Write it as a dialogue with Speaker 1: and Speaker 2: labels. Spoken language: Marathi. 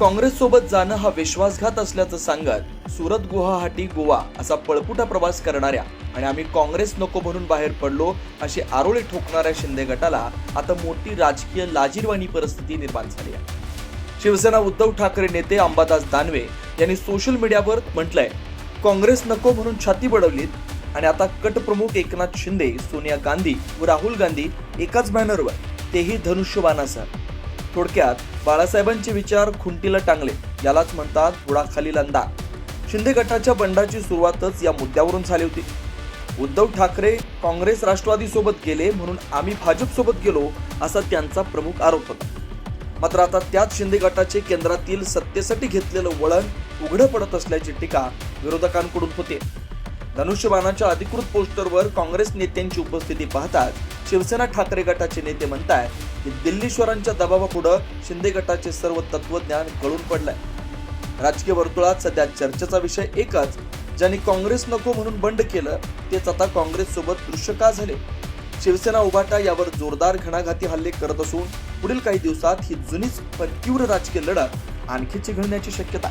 Speaker 1: काँग्रेससोबत जाणं हा विश्वासघात असल्याचं सांगत सुरत गुवाहाटी गोवा असा पळपुटा प्रवास करणाऱ्या आणि आम्ही काँग्रेस नको म्हणून बाहेर पडलो अशी आरोळी ठोकणाऱ्या शिंदे गटाला आता मोठी राजकीय लाजीरवाणी परिस्थिती निर्माण झाली आहे. शिवसेना उद्धव ठाकरे नेते अंबादास दानवे यांनी सोशल मीडियावर म्हटलंय काँग्रेस नको म्हणून छाती बडवलीत आणि आता कटप्रमुख एकनाथ शिंदे सोनिया गांधी व राहुल गांधी एकाच बॅनरवर. तेही धनुष्यबाणासह. थोडक्यात बाळासाहेबांचे विचार खुंटीला टांगले यालाच म्हणतात बुडाखालील लंदा. शिंदे गटाच्या बंडाची सुरुवातच या मुद्द्यावरून झाली होती. उद्धव ठाकरे काँग्रेस राष्ट्रवादी सोबत गेले म्हणून आम्ही भाजप सोबत गेलो असा त्यांचा प्रमुख आरोप होता. मात्र आता त्याच शिंदे गटाचे केंद्रातील सत्तेसाठी घेतलेलं वळण उघडं पडत असल्याची टीका विरोधकांकडून होते. धनुष्यबाणाच्या अधिकृत पोस्टरवर काँग्रेस नेत्यांची उपस्थिती पाहताच शिवसेना ठाकरे गटाचे नेते म्हणताय की दिल्लीश्वरांच्या दबावापुढं शिंदे गटाचे सर्व तत्वज्ञान गळून पडलंय. राजकीय वर्तुळात सध्या चर्चेचा विषय एकच ज्यांनी काँग्रेस नको म्हणून बंड केलं तेच आता काँग्रेस सोबत दृश्य का झाले? शिवसेना उभाटा यावर जोरदार घणाघाती हल्ले करत असून पुढील काही दिवसात ही जुनीच पण तीव्र राजकीय लढत आणखी चिघळण्याची शक्यता